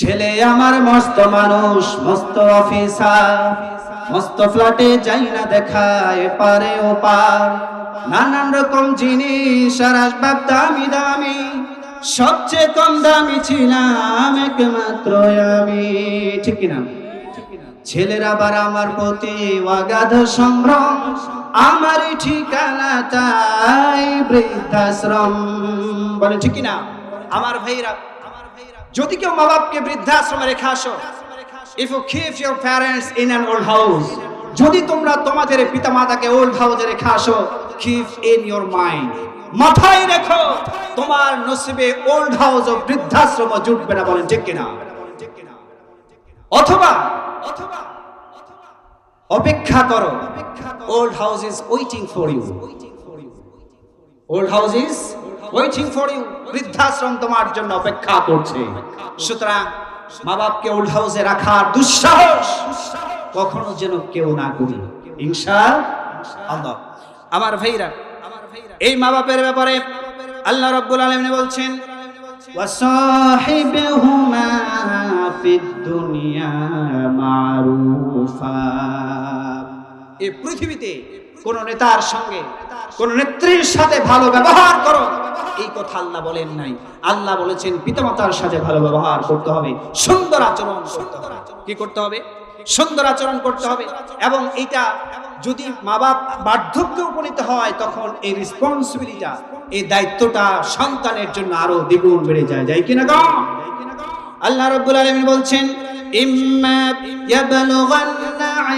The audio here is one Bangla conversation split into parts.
ছেলে আমার মস্ত মানুষ, মস্ত অফিসার মস্ত ফ্ল্যাটে যাই না দেখায় পারে ও পার। নানান রকম জিনিস আর আসবাব দামি দামি, সবচেয়ে কম দামি ছিলাম একমাত্র আমি। ঠিক কিনা? ছেলের আবার আমার প্রতি অগাধ সম্ভ্রম আমার ঠিকানা তাই বৃদ্ধাশ্রম। বলে ঠিক কিনা? আমার ভাইরা যদি কেউ মা বাপকে বৃদ্ধাশ্রমে রেখে আসো if you keep your parents in an old house যদি তোমরা তোমাদের পিতা মাতাকে ওল্ড হাউসে রেখে আসো কিপ ইন ইউর মাইন্ড মাথায় রেখো, তোমার নসিবে ওল্ড হাউস ও বৃদ্ধাশ্রম জুটবে না বলেন ঠিক কিনা? অথবা অপেক্ষা করো old house is waiting for you old house is waiting for you বৃদ্ধাশ্রম তোমার জন্য অপেক্ষা করছে সুতরাং মা বাপকে ওল্ড হাউসে রাখার দুঃসাহস কখনো যেন কেউ না করি ইনশা আল্লাহ আমার ভাইরা এই মা বাপের ব্যাপারে আল্লাহ রব্বুল আলমিন বলছেন وصاحبهما في الدنيا معروفا এই পৃথিবীতে কোন নেতার সঙ্গে, কোন নেত্রীর সাথে ভালো ব্যবহার করো। এই কথা আল্লাহ বলেন নাই। আল্লাহ বলেছেন, পিতামাতার সাথে ভালো ব্যবহার করতে হবে, সুন্দর আচরণ করতে কি করতে হবে? সুন্দর আচরণ করতে হবে। এবং এটা যদি মা বাপ বার্ধক্যে উপনীত হয়, তখন এই রেসপন্সিবিলিটা এই দায়িত্বটা সন্তানের জন্য আরও দ্বিগুণ বেড়ে যায়। যাই কিনা গো? আল্লাহ রাব্বুল আলামিন বলছেন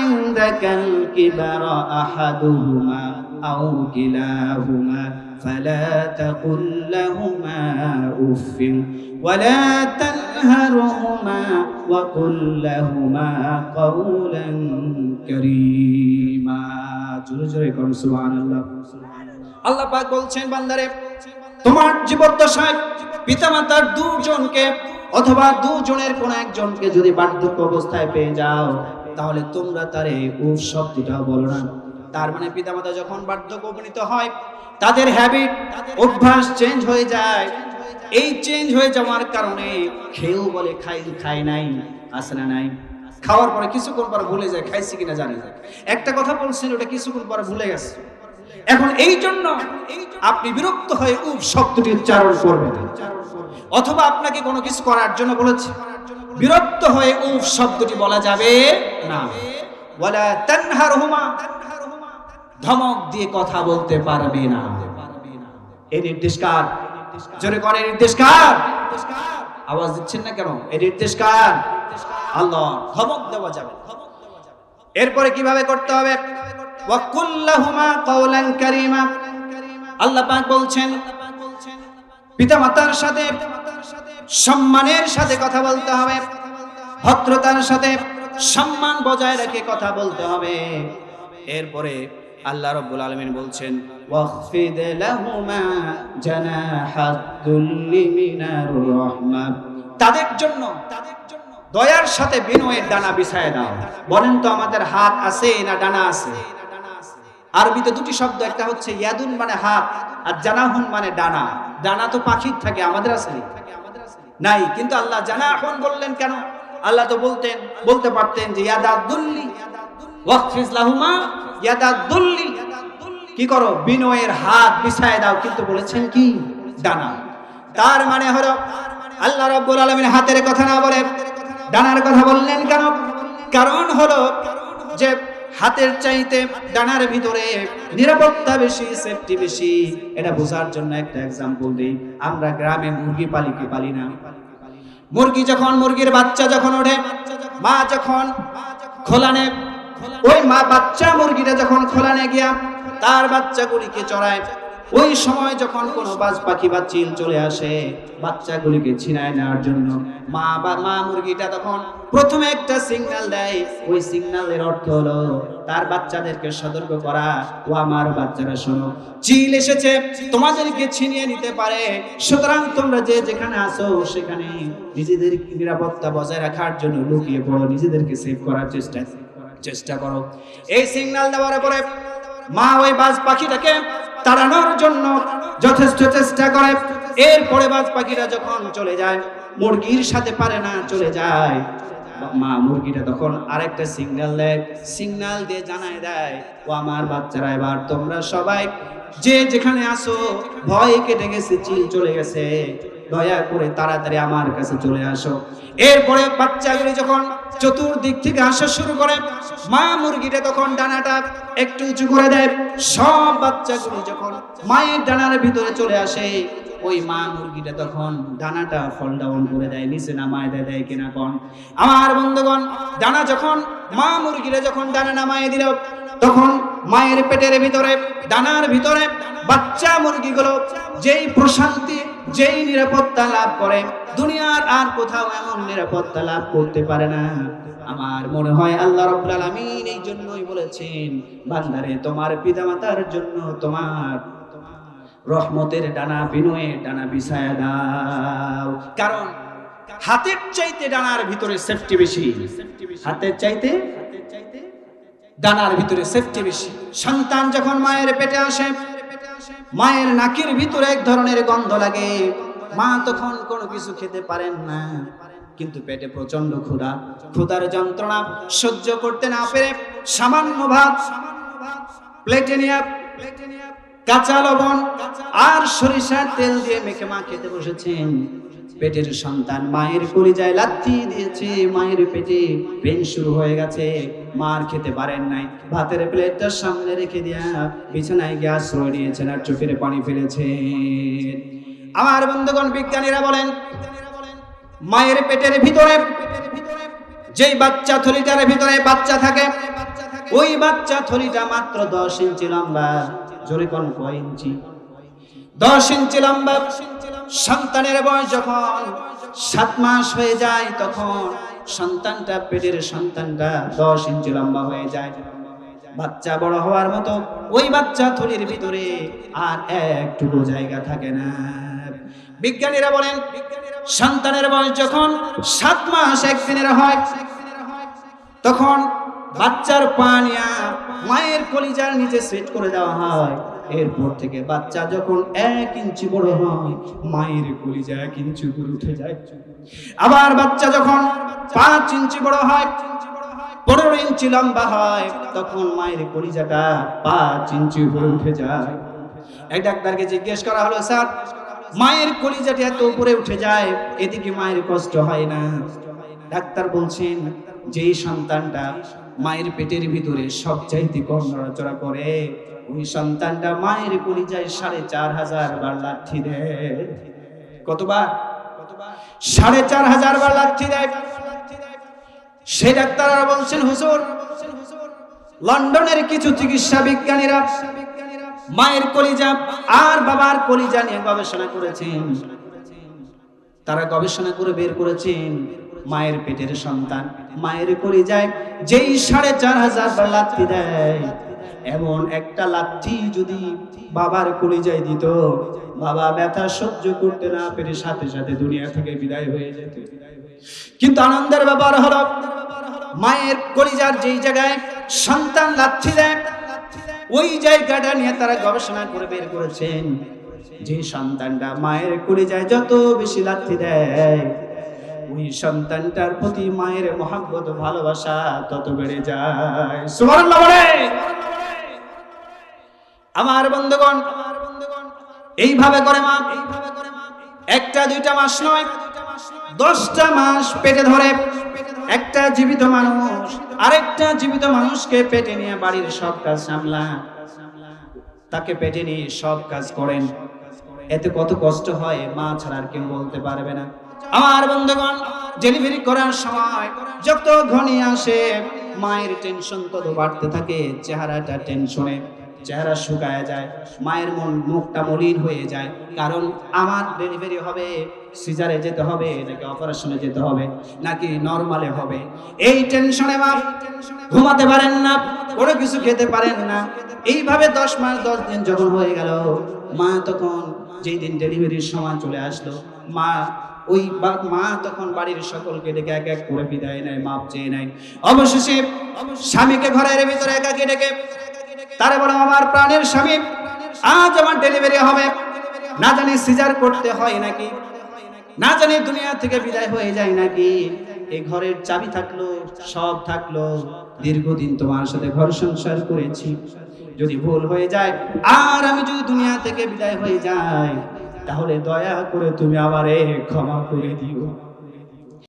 ইনদাকাল কিবারা আহাদুহুমা আও কিলাহুমা فلا تقل لهما اف ولا تنهرهما وقل لهما قولا كريما জোরে জোরে করুন সুবহানাল্লাহ আল্লাহ পাক বলছেন বান্দারে তোমার জীবদ্দশায় পিতামাতার দুজনকে অথবা দুজনের কোন একজনকে যদি বার্ধক্য অবস্থায় পেয়ে যাও তাহলে তোমরা তারে উফ শব্দটা বলো না। তার মানে পিতামাতা যখন বার্ধক্য উপনীত হয়, তাদের হ্যাবিট অভ্যাস চেঞ্জ হয়ে যায়। এই চেঞ্জ হয়ে যাওয়ার কারণে খেয়েও বলে, খাই খাই নাই, আসে না নাই। খাওয়ার পরে কিছুক্ষণ পরে ভুলে যায়, খাইছি কিনা জানি না। একটা কথা বলছেন ওটা কিছুক্ষণ পরে ভুলে গেছে। এখন এই জন্য আপনি বিরক্ত হয়ে উপ শব্দটি উচ্চারণ করবেন। অথবা আপনাকে কোনো কিছু করার জন্য বলেছে। বিরক্ত হয়ে উফ শব্দটি বলা যাবে না। বলা তানহার হুমা ধমক দিয়ে কথা বলতে পারবে না। এই নির্দেশ কার জোরে করে নির্দেশ কার আওয়াজ দিচ্ছেন না কেন? এই নির্দেশ কার আল্লাহ, ধমক দেওয়া যাবে। এরপরে কীভাবে করতে হবে? ওয়াকুল্লাহুমা কাওলান কারীমা। আল্লাহ পাক বলছেন পিতামাতার সাথে, সম্মানের সাথে কথা বলতে হবে। ভদ্রতার সাথে সম্মান বজায় রেখে কথা বলতে হবে। এরপরে আল্লাহ রব্বুল আলমিন বলছেন তাদের জন্য দয়ার সাথে বিনয়ের ডানা বিছায় দাও। বলেন তো আমাদের হাত আছে না ডানা আছে? আরবিতে দুটি শব্দ, একটা হচ্ছে ইয়াদুন মানে হাত আর জানাহুন মানে ডানা। ডানা তো পাখির থাকে, আমাদের আছে নাই, কিন্তু আল্লাহ জানা জানাহুন বললেন কেন? আল্লাহ তো বলতেন, বলতে পারতেন যে ইয়াদা দুল্লি। কি করো? বিনয়ের হাত বিছায় দাও, কিন্তু বলেছেন কি? ডানা। তার মানে হলো, আল্লাহ রাব্বুল আলামিন হাতের কথা না বলে, ডানার কথা বললেন কেন? কারণ হলো যে হাতের চাইতে ডানার ভিতরে নিরাপত্তা বেশি সেফটি বেশি। এটা বোঝার জন্য একটা এক্সাম্পল দিই। আমরা গ্রামে মুরগি পালি কি পালি না। মুরগি যখন, মুরগির বাচ্চা যখন ওঠে, মা যখন খোলানে ওই মা বাচ্চা মুরগিটা যখন খোলানে গিয়া, তার বাচ্চাগুলিকে চড়ায়। ওই সময় যখন কোনো বাজ পাখি বা চিল চলে আসে, বাচ্চাগুলিকে ছিনায় নেওয়ার জন্য মা বা মা মুরগিটা তখন প্রথমে একটা সিগন্যাল দেয়। ওই সিগন্যালের অর্থ হলো, তার বাচ্চাদেরকে সতর্ক করা। ও আমার বাচ্চারা শোনো, চিল এসেছে, তোমাদেরকে ছিনিয়ে নিতে পারে। সুতরাং তোমরা যে যেখানে আসো সেখানে নিজেদের নিরাপত্তা বজায় রাখার জন্য লুকিয়ে পড়ো, নিজেদেরকে সেভ করার চেষ্টা চেষ্টা করো। এই সিগন্যাল দেওয়ার পরে মা ওই বাজ পাখিটাকে তাড়ানোর জন্য যথেষ্ট চেষ্টা করে। এরপরে বাজ পাখিরা যখন চলে যায়, মুরগির সাথে পারে না, চলে যায়। মা মুরগিটা তখন আরেকটা সিগন্যাল দেয়। সিগন্যাল দিয়ে জানায় দেয়, ও আমার বাচ্চারা, এবার তোমরা সবাই যে যেখানে আসো ভয় কেটে গেছে, চিল চলে গেছে, দয়া করে তাড়াতাড়ি আমার কাছে চলে আসো। এরপরে বাচ্চাগুলি যখন চতুর্দিক থেকে আসা শুরু করে, মা মুরগিটা তখন ডানাটা একটু উঁচু করে দেয়। সব বাচ্চাগুলি যখন মায়ের ডানার ভিতরে চলে আসে ওই মা মুরগিটা তখন ডানাটা ফল ডাউন করে দেয়, নিচে নামায় দেয় দেয় কিনা কোন। আমার বন্ধুগণ ডানা যখন মা মুরগিরা যখন ডানা নামায় দিল, তখন মায়ের পেটের ভিতরে ডানার ভিতরে বাচ্চা মুরগিগুলো যেই প্রশান্তি, যেই নিরাপত্তা লাভ করে, দুনিয়ার আর কোথাও এমন নিরাপত্তা লাভ করতে পারে না। আমার মনে হয় আল্লাহ রাব্বুল আলামিন এই জন্যই বলেছেন, বান্দারে, তোমার পিতামাতার জন্য তোমার রহমতের ডানা বিনয়ে ডানা বিছায়া দাও। কারণ হাতের চাইতে ডানার ভিতরে সেফটি বেশি। হাতের চাইতে ডানার ভিতরে সেফটি বেশি। সন্তান যখন মায়ের পেটে আসে, মায়ের নাকের ভিতরে এক ধরনের গন্ধ লাগে। মা তখন কোনো কিছু খেতে পারেন না। কিন্তু পেটে প্রচণ্ড ক্ষুধা। ক্ষুধার যন্ত্রণা সহ্য করতে না পেরে সামান্য ভাত প্লেটে নিয়ে কাঁচা লবণ আর সরিষার তেল দিয়ে মেখে মা খেতে বসেছেন। পেটের সন্তান মায়ের কলিজায় লাথি দিয়েছে। মায়ের পেটে পেন শুরু হয়ে গেছে। মার খেতে পারেন নাই। ভাতের প্লেটটা সামনে রেখে দিয়া বিছানায় গিয়ে আশ্রয় নিয়েছেন আর চোখের পানি ফেলেছেন। আমার বন্ধুগণ, বিজ্ঞানীরা বলেন, মায়ের পেটের ভিতরে যেই বাচ্চা থলিটার ভিতরে বাচ্চা থাকে, ওই বাচ্চা থলিটা মাত্র দশ ইঞ্চি লম্বা। জোরে কোন কয় ইঞ্চি। দশ ইঞ্চি লম্বা। সন্তানের বয়স যখন সাত মাস হয়ে যায়, তখন সন্তানটা, পেটের সন্তানটা দশ ইঞ্চি লম্বা হয়ে যায়। বাচ্চা বড় হওয়ার মতো ওই বাচ্চা থলির ভিতরে আর একটুকু জায়গা থাকে না। বিজ্ঞানীরা বলেন, সন্তানের বয়স যখন সাত মাস একদিনের হয়, তখন বাচ্চার পা নিয়া মায়ের কলিজার নিচে সেট করে দেওয়া হয়। এরপর থেকে বাচ্চা যখন এক ইঞ্চি বড় হয়, মায়ের কলিজা এক ইঞ্চি উপরে উঠে যায়। আবার বাচ্চা যখন পাঁচ ইঞ্চি বড় হয়, পনেরো ইঞ্চি লম্বা হয়, তখন মায়ের কলিজাটা পাঁচ ইঞ্চি উপরে উঠে যায়। এক ডাক্তারকে জিজ্ঞেস করা হলো, স্যার, মায়ের কলিজাটা এত উপরে উঠে যায়, এদিকে মায়ের কষ্ট হয় না। ডাক্তার বলছেন, যেই সন্তানটা মায়ের পেটের ভিতরে সব চাইতে কম নড়াচড়া করে। ওই সন্তানটা মায়ের কলিজায় সাড়ে চার হাজার বার লাঠি দেয়। কতবার? সাড়ে চার হাজার বার লাঠি দেয়। সে ডাক্তাররা বলছেন, হুজুর, লন্ডনের কিছু চিকিৎসা বিজ্ঞানীরা মায়ের কলিজা আর বাবার কলিজা নিয়ে গবেষণা করেছেন। তারা গবেষণা করে বের করেছেন। মায়ের পেটের সন্তান, মায়ের করে যায় যেই সাড়ে চার হাজার লাথি দেয়, এমন একটা লাথি যদি বাবার কলিজায় দিত, বাবা ব্যথা সহ্য করতে না পেরে সাথে সাথে দুনিয়া থেকে বিদায় হয়ে যেত। কিন্তু আনন্দের ব্যাপার হলো, মায়ের কলিজার যেই জায়গায় সন্তান দেয়, ওই জায়গাটা নিয়ে তারা গবেষণা করে বের করেছেন। যে সন্তানটা মায়ের কলিজায় যত বেশি লাথি দেয় ওই সন্তানটার প্রতি মায়ের মহাব্বত ভালোবাসা তত বেড়ে যায়। সুবহানাল্লাহ বলে। আমার বন্ধুগণ এইভাবে করে মা একটা দুইটা মাস নয় দশটা মাস পেটে ধরে একটা জীবিত মানুষ আরেকটা জীবিত মানুষকে পেটে নিয়ে বাড়ির সব কাজ সামলা। তাকে পেটে নিয়ে সব কাজ করেন। এতে কত কষ্ট হয় মা ছাড়া আর কেউ বলতে পারবে না। আমার বন্ধুগণ, ডেলিভারি করার সময় যত ঘনি আসে, মায়ের টেনশন তত বাড়তে থাকে, চেহারাটা টেনশনে চেহারা শুকায় যায়, মায়ের মন, মুখটা মলিন হয়ে যায়। কারণ আমার ডেলিভারি হবে সিজারে যেতে হবে, নাকি অপারেশনে যেতে হবে, নাকি নর্মালে হবে। এই টেনশনে মা ঘুমাতে পারেন না, কোনো কিছু খেতে পারেন না। এইভাবে দশ মাস, দশ দিন যখন হয়ে গেল, মা তখন যেই দিন ডেলিভারির সময় চলে আসলো, মা ওই মা তখন বাড়ির সকলকে ডেকে এক এক করে বিদায় নেয়, মাপ চেয়ে নেয়। অবশেষে স্বামীকে ঘরের ভিতরে একাকে ডেকে, তারে বলো আমার প্রাণের স্বামী, আজ আমার ডেলিভারি হবে। না জানি সিজার করতে হয় নাকি? না জানি দুনিয়া থেকে বিদায় হয়ে যায় নাকি? এই ঘরের চাবি থাকল, সব থাকল। দীর্ঘদিন তোমার সাথে ঘর সংসার করেছি। যদি ভুল হয়ে যায়, আর আমি যদি দুনিয়া থেকে বিদায় হয়ে যাই তাহলে দয়া করে তুমি আমারে ক্ষমা করে দিও।